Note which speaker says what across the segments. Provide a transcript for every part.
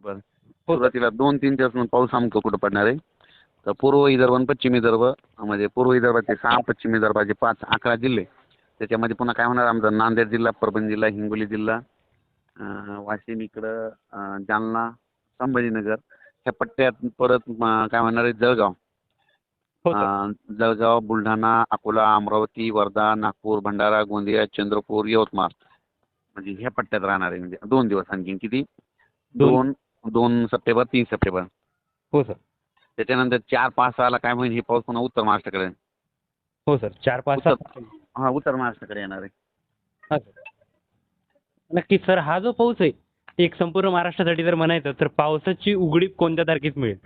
Speaker 1: बरं. सुरुवातीला दोन तीन दिवस पाऊस आमचं कुठं पडणार आहे? तर पूर्व विदर्भ आणि पश्चिम विदर्भ म्हणजे पूर्व विदर्भाचे सहा पश्चिम विदर्भाचे पाच अकरा जिल्हे. त्याच्यामध्ये पुन्हा काय होणार आमचा नांदेड जिल्हा परभणी जिल्हा हिंगोली जिल्हा वाशिम इकडं जालना संभाजीनगर. ह्या पट्ट्यात परत काय म्हणणार आहे? जळगाव.
Speaker 2: हो
Speaker 1: जळगाव बुलढाणा अकोला अमरावती वर्धा नागपूर भंडारा गोंदिया चंद्रपूर यवतमाळ. म्हणजे ह्या पट्ट्यात राहणार आहे. म्हणजे दोन दिवस आणखीन किती?
Speaker 2: दोन-
Speaker 1: दोन सप्टेंबर तीन सप्टेंबर.
Speaker 2: हो सर.
Speaker 1: त्याच्यानंतर चार पाच सहाला काय होईल हे पाऊस पुन्हा उत्तर महाराष्ट्राकडे
Speaker 2: हो सर. चार पाच
Speaker 1: उत्तर- हा उत्तर महाराष्ट्राकडे येणार आहे.
Speaker 2: हा सर. नक्कीच सर हा जो पाऊस आहे एक संपूर्ण महाराष्ट्रासाठी जर म्हणायचं तर पावसाची उघडीप कोणत्या तारखेत मिळेल?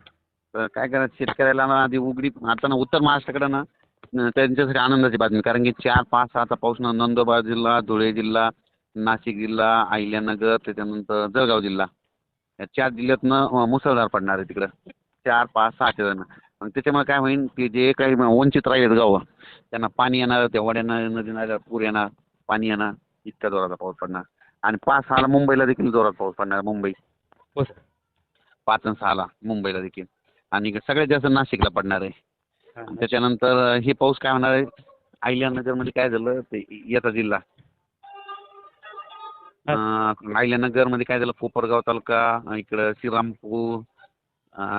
Speaker 1: तर काय करायचं शेतकऱ्याला ना आधी उघडी आता ना उत्तर महाराष्ट्राकडे ना न- त्यांच्यासाठी आनंदाची बातमी. कारण की चार पाच सहाचा पाऊस ना नंदुरबार जिल्हा धुळे जिल्हा नाशिक जिल्हा अहिल्यानगर त्याच्यानंतर जळगाव जिल्हा. चार जिल्ह्यातनं मुसळधार पडणार आहे तिकडं. चार पाच सहाच्या दरम्यान मग त्याच्यामुळे काय होईल की जे काही वंचित राहिलेत गावं त्यांना पाणी येणार त्या वड्यांना नदी नाल्याला पूर येणार पाणी येणार इतक्या जोराचा पाऊस पडणार. आणि पाच सहाला मुंबईला देखील जोरात पाऊस पडणार मुंबई.
Speaker 2: हो सर.
Speaker 1: पाच आणि सहाला मुंबईला देखील. आणि सगळ्यात जास्त नाशिकला पडणार आहे. त्याच्यानंतर हे पाऊस काय होणार आहे? अहिल्यानगरमध्ये काय झालं? ते याचा जिल्हा. अं, अहिल्यानगरमध्ये काय झालं? कोपरगाव तालुका इकडं श्रीरामपूर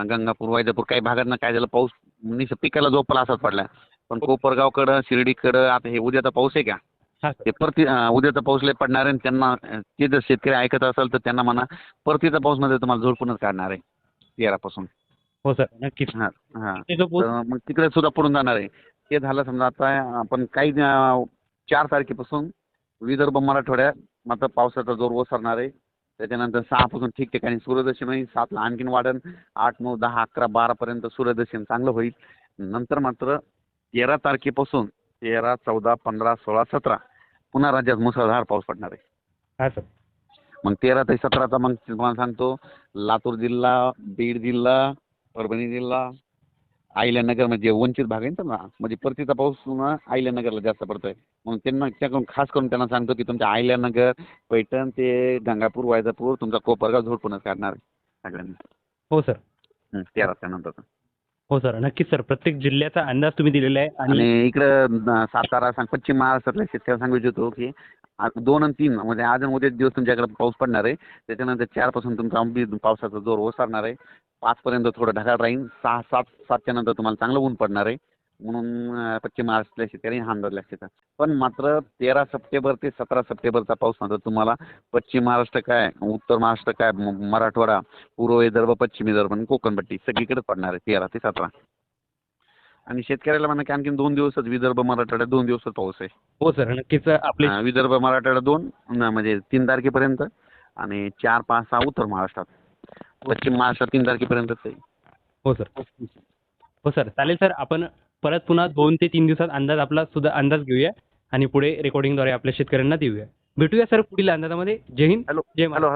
Speaker 1: गंगापूर वैजापूर काही भागातनं काय झालं? पाऊस निस पिकाला झोपला असाच पडला. पण कोपरगावकडं शिर्डीकडं आता हे उद्याचा पाऊस आहे का? ते परती उद्याचा पाऊस लय पडणार आहे त्यांना ते जर शेतकरी ऐकत असेल तर त्यांना म्हणा परतीचा पाऊसमध्ये तुम्हाला झोडपूनच काढणार आहे तेरापासून.
Speaker 2: हो सर नक्कीच. पाऊस
Speaker 1: मग तिकडे सुद्धा पडून जाणार आहे. ते झालं समजा आता आपण काही चार तारखेपासून विदर्भ मराठवाड्यात मात्र पावसाचा जोर ओसरणार आहे. त्याच्यानंतर सहापासून ठिकठिकाणी सूर्यदर्शन होईल. सातला आणखीन वाढन. आठ नऊ दहा अकरा बारापर्यंत सूर्यदर्शन चांगलं होईल. नंतर मात्र तेरा तारखेपासून तेरा चौदा पंधरा सोळा सतरा पुन्हा राज्यात मुसळधार पाऊस पडणार आहे.
Speaker 2: हा सर.
Speaker 1: मग तेरा ते सतराचा मग तुम्हाला सांगतो. लातूर जिल्हा बीड जिल्हा परभणी जिल्हा अहिल्यानगर म्हणजे वंचित भाग आहे ना म्हणजे परतीचा पाऊस पुन्हा अहिल्यानगरला जास्त पडतोय. म्हणून त्यांना त्याकडून खास करून त्यांना सांगतो की तुमच्या अहिल्यानगर पैठण ते गंगापूर वैजापूर तुमचा कोपरगाव झोडपूनच काढणार आहे सगळ्यांनी.
Speaker 2: हो सर.
Speaker 1: त्यानंतर
Speaker 2: हो सर नक्कीच सर. प्रत्येक जिल्ह्याचा अंदाज तुम्ही दिलेला आहे आणि
Speaker 1: आणि इकडं अं, सातारा सांग पश्चिम महाराष्ट्रातल्या शेतकऱ्यांना सांगू इच्छितो की दोन आणि तीन म्हणजे आज आणि उद्या दिवस तुमच्याकडे पाऊस पडणार आहे. त्याच्यानंतर चारपासून तुमचा पावसाचा जोर ओसरणार आहे. पाचपर्यंत थोडं ढगाळ राहील सहा सात सातच्या नंतर तुम्हाला चांगलं ऊन पडणार आहे. म्हणून पश्चिम महाराष्ट्रातल्या शेतकऱ्यांनी हा लक्षात ठेवा. पण मात्र तेरा सप्टेंबर ते सतरा सप्टेंबरचा पाऊस मात्र तुम्हाला पश्चिम महाराष्ट्र काय उत्तर महाराष्ट्र काय मराठवाडा पूर्व विदर्भ पश्चिम विदर्भ आणि कोकणपट्टी सगळीकडेच पडणार आहे तेरा ते सतरा. आणि शेतकऱ्याला म्हणा की आणखीन दोन दिवसच विदर्भ मराठवाड्यात दोन दिवसच पाऊस आहे.
Speaker 2: हो सर नक्कीच आपले
Speaker 1: विदर्भ मराठवाड्यात दोन म्हणजे तीन तारखेपर्यंत आणि चार पाच सहा उत्तर महाराष्ट्रात. पश्चिम महाराष्ट्रात तीन तारखेपर्यंतच आहे.
Speaker 2: हो सर. हो सर. चालेल सर आपण परत पुन्हा दोन ते तीन दिवसात अंदाज आपला सुद्धा अंदाज घेऊया आणि पुढे रेकॉर्डिंगद्वारे आपल्या शेतकऱ्यांना देऊया. भेटूया सर पुढील अंदाजामध्ये. जय हिंद. जय महाराष्ट्र
Speaker 1: हॅलो.